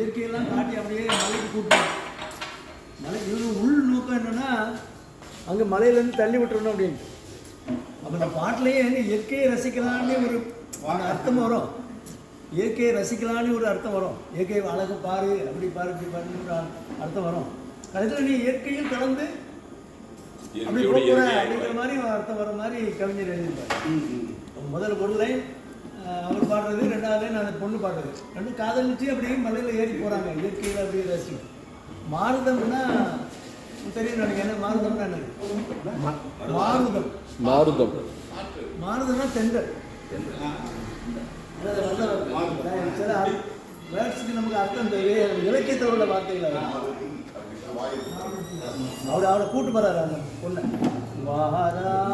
இயற்கையெல்லாம் காட்டி அப்படியே மலைக்கு கூட்டணும் மலை இவங்க உள் நோக்கம் என்னன்னா அங்கே மலையிலேருந்து தள்ளி விட்டுறணும் அப்படின்ட்டு அப்போ இந்த பாட்டிலேயே இயற்கையை ரசிக்கலான்னு ஒரு அர்த்தம் வரும். இயற்கையை ரசிக்கலான்னு ஒரு அர்த்தம் வரும். இயற்கை அழகு பாரு அப்படி பாரு இப்படி பாருன்னு ஒரு அர்த்தம் வரும். கடைசியில் நீ இயற்கையும் கலந்து அப்படி போகிற இயற்கையா அப்படிங்கிற மாதிரி அர்த்தம் வர மாதிரி கவிஞர் எழுதியிருப்பார். முதல் லைன் அஹ், அவர் பாடுறது ரெண்டாவது லைன் அந்த பொண்ணு பாடுறது. ரெண்டும் காதலிச்சு அப்படியே மலையில் ஏறி போகிறாங்க இயற்கையில் அப்படியே ரசி மாருதம்னா தெரியும் நினைக்கிறேன். என்ன மாருதம். மாருதம். மாறுதுன்னா தென்றல் அதாவது நல்ல சில வேர்ட்ஸுக்கு நமக்கு அர்த்தம் இலக்கியத்தில் உள்ள வார்த்தைகள். அவரை அவரை கூட்டு போறாரு அந்த பொண்ணை. வாராய்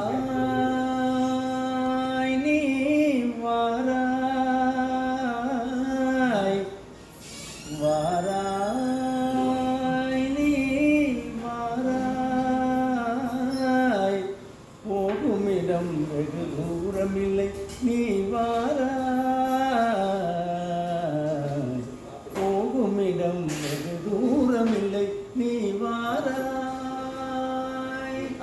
தூரமில்லை நீ வாராய் போகுமிடம் வெகு தூரமில்லை நீ வாராய்.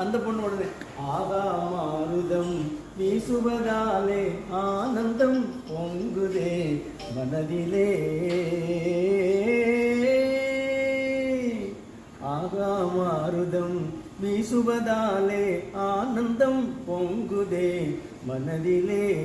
அந்த பொண்ணு உடனே ஆகா மாருதம் வீசுவதாலே ஆனந்தம் பொங்குதே மனதிலே. ஆகா மாருதம் வீசுவதாலே ஆனந்தம் பொங்குதே மனதிலே.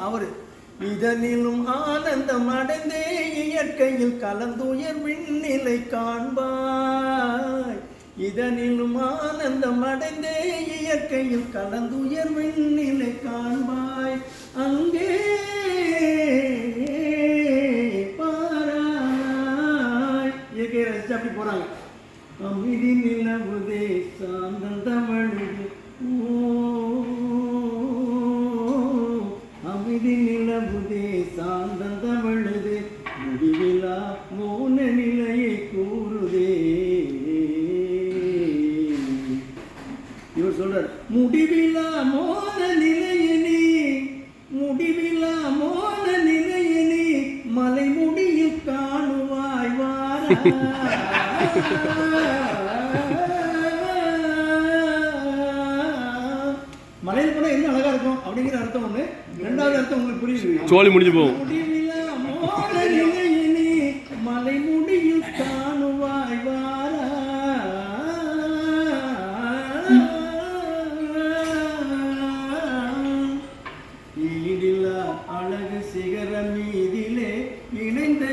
அவர். இதனிலும் ஆனந்தம் அடைந்தே இயற்கையில் கலந்துயர் விண்ணிலை காண்பாய். இதனிலும் ஆனந்தம் அடைந்தே இயற்கையில் கலந்துயர் விண்ணிலை காண்பாய். இயற்கையை அப்படி போகிறாங்க அமிதி நிலவுதே சாந்தம் தமிழுது அமிதி அமைதி நிலவுதே சாந்தம் தமிழுது முடிவிலா மௌன நிலையை கூறுதே. இவர் சொல்றார் முடிவிலா மோன நிலையனே முடிவிலா மோன நிலையனே மலை முடியில் காணுவாய் வாரா. மலையில் கூட என்ன அழகா இருக்கும் அப்படிங்கிற அர்த்தம் ஒண்ணு. ரெண்டாவது அர்த்தம் உங்களுக்கு புரியுது. சோழி முடிஞ்சு போகும். மலை முடியில் காணுவாய் வாரா ஈடில்லா அழகு சிகர மீதிலே இணைந்த